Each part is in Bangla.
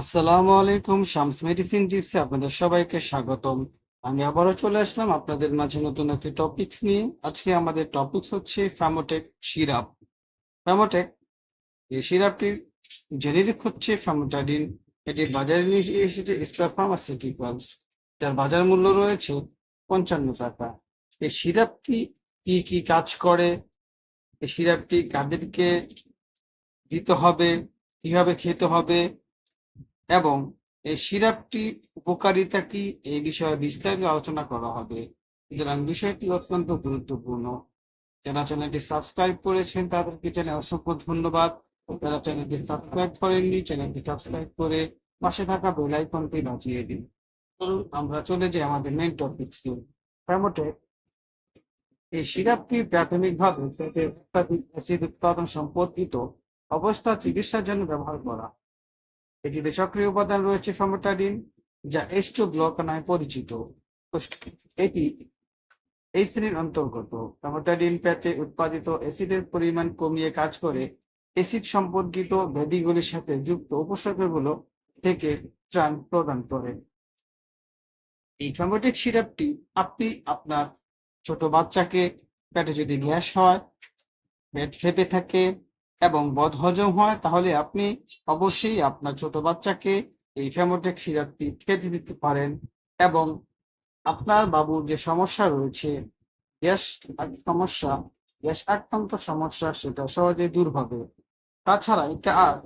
আসসালামু আলাইকুম, শামস মেডিসিন টিপসে আপনাদের সবাইকে স্বাগতম। আমি আবারও চলে আসলাম আপনাদের মাঝে নতুন একটি টপিকস নিয়ে। আজকে আমাদের টপিকস হচ্ছে ফ্যামোটেক সিরাপ ফ্যামোটেক এই সিরাপটির জেনেরিক হচ্ছে ফ্যামোটাডিন এটি বাজারে নিয়ে এসেছে স্কয়ার ফার্মাসিউটিক্যালস যার বাজার মূল্য রয়েছে পঞ্চান্ন টাকা। এই সিরাপটি কি কি কাজ করে? এই সিরাপটি কাদেরকে দিতে হবে? কীভাবে খেতে হবে? এবং এই সিরাপটি উপকারিতা কি? এই বিষয়ে বিস্তারিত আলোচনা করা হবে। সুতরাং বিষয়টি অত্যন্ত গুরুত্বপূর্ণ। যারা চ্যানেলটি সাবস্ক্রাইব করেছেন, তাদেরকে চ্যানেল অসংখ্য ধন্যবাদ। যারা চ্যানেলটি সাবস্ক্রাইব করেননি, চ্যানেলটি সাবস্ক্রাইব করে পাশে থাকা বেল আইকনটি বাজিয়ে দিন। চলুন, আমরা চলে যাই আমাদের মেইন টপিকসে প্রামোটেক এই সিরাপটি প্রাথমিকভাবে অ্যাসিড উৎপাদন সম্পর্কিত অবস্থা চিকিৎসার জন্য ব্যবহার করা। এটিতে সক্রিয় উপাদান রয়েছে ফর্মাটাডিন যা এইচ টু ব্লক নামে পরিচিত এটি এই শ্রেণির অন্তর্গত। ফর্মাটাডিন পেটে উৎপাদিত অ্যাসিডের পরিমাণ কমিয়ে কাজ করে। অ্যাসিড সম্পর্কিত ব্যাধিগুলির সাথে যুক্ত উপসর্গগুলো থেকে ত্রাণ প্রদান করে। এই ফর্মাটিক সিরাপটি আপনি আপনার ছোট বাচ্চাকে পেটে যদি গ্যাস হয়, পেট ফেপে থাকে এবং বদহজম হয়, তাহলে আপনি অবশ্যই আপনার ছোট বাচ্চাকে এই ফেমোটেক সিরাপটি খেতে দিতে পারেন এবং আপনার বাবুর যে সমস্যা রয়েছে, গ্যাস সমস্যা, গ্যাস আক্রান্ত সমস্যা সেটা সহজে দূর হবে। তাছাড়া এটা আর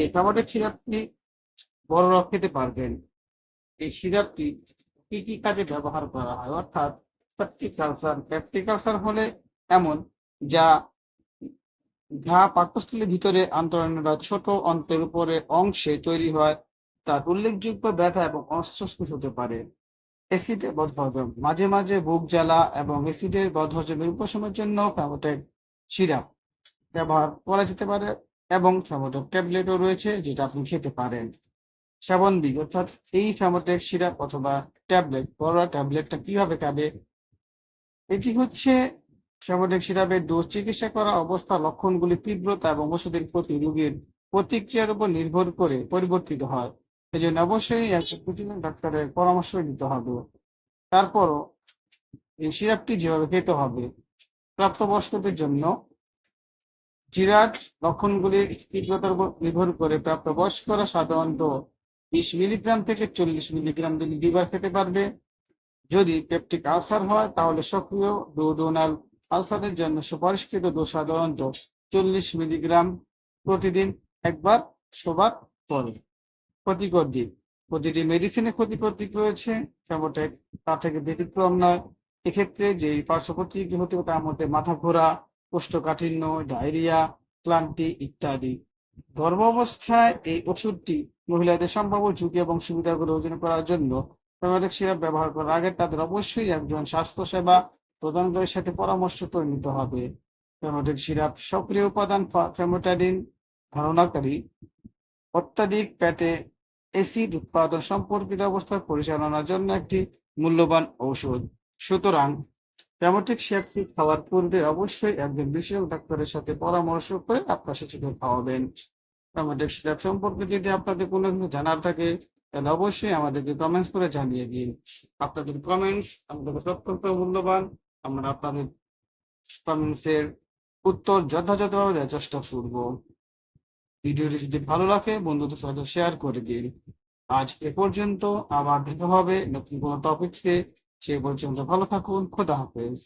এই ফেমোটেক সিরাপটি বড়রা খেতে পারবেন। এই সিরাপটি কি কি কাজে ব্যবহার করা হয়? অর্থাৎ পেপটিক আলসার হলে এমন যা ঘা পাকস্থলীর ভিতরে আন্তরণের ছোট অন্তের উপরে অংশে তৈরি হয়। তার উল্লেখযোগ্য ব্যথা এবং অস্বস্তি হতে পারে। অ্যাসিডে বদহজম। মাঝে মাঝে বুক জ্বালা এবং অ্যাসিডের বদহজমের উপশমের জন্য ফ্যামোটেক সিরাপ ব্যবহার করা যেতে পারে এবং ফ্যামোটেক ট্যাবলেটও রয়েছে যেটা আপনি খেতে পারেন। সেবন অর্থাৎ এই ফ্যামোটেক সিরাপ অথবা ট্যাবলেট বড় ট্যাবলেটটা কীভাবে খাবে? এটি হচ্ছে সামুদ্রিক সিরাপের ডোজ চিকিৎসা করা অবস্থা, লক্ষণগুলি তীব্রতা এবং ওষুধের প্রতি রোগীর প্রতিক্রিয়ার উপর নির্ভর করে পরিবর্তিত হয়। এই জন্য অবশ্যই একজন প্রতিদিন ডাক্তারের পরামর্শ নিতে হবে। তারপরও এই সিরাপটি যেভাবে খেতে হবে, প্রাপ্তবয়স্কদের জন্য জিরাট লক্ষণগুলির তীব্রতার উপর নির্ভর করে প্রাপ্তবয়স্করা সাধারণত বিশ মিলিগ্রাম থেকে চল্লিশ মিলিগ্রাম দিন দুইবার খেতে পারবে। যদি পেপটিক আলসার হয়, তাহলে সক্রিয় ডোডোনাল আলসারের জন্য সুপারিশকৃত ডোজ সাধারণত চল্লিশ মিলিগ্রাম প্রতিদিন, একবার শোবার পরে। ক্ষতিকর দিক প্রতিটি মেডিসিনে ক্ষতিকর দিক রয়েছে তার থেকে ব্যতিক্রম নয়। এক্ষেত্রে যে পার্শ্ব হতে তার মধ্যে মাথা ঘোরা, কোষ্ঠকাঠিন্য, ডায়রিয়া, ক্লান্তি ইত্যাদি। গর্ভাবস্থায় এই ওষুধটি মহিলাদের সম্ভাব্য ঝুঁকি এবং সুবিধাগুলো অর্জন করার জন্য সিরাপ ব্যবহার করার আগে তাদের অবশ্যই একজন স্বাস্থ্যসেবা প্রদানকারীর সাথে পরামর্শ করে নিতে হবে। ফেমোটেক সিরাপ সক্রিয় উপাদান ফেমোটাডিন ধারণাকারী। অত্যাধিক প্যাটে অ্যাসিড উৎপাদন সম্পর্কিত অবস্থা পরিচালনার জন্য একটি মূল্যবান ঔষধ। সুতরাং ফেমোটিক সিরাপটি খাওয়ার পূর্বে অবশ্যই একজন বিশেষজ্ঞ ডাক্তারের সাথে পরামর্শ করে আপনার শিশুকে খাওয়াবেন ফেমোটিক সিরাপ সম্পর্কে যদি আপনাদের কোনো কিছু জানার থাকে, তাহলে অবশ্যই আমাদেরকে কমেন্টস করে জানিয়ে দিন। আপনাদের কমেন্টস আমাদের অত্যন্ত মূল্যবান। আমরা আপনাদের কমেন্টসের উত্তর যথাযথভাবে দেওয়ার চেষ্টা করব। ভিডিওটি যদি ভালো লাগে, বন্ধুদের সাথে শেয়ার করে দিন। আজ এ পর্যন্ত, আবার দেখা হবে নতুন কোনো টপিকসে সে পর্যন্ত ভালো থাকুন, খোদা হাফেজ।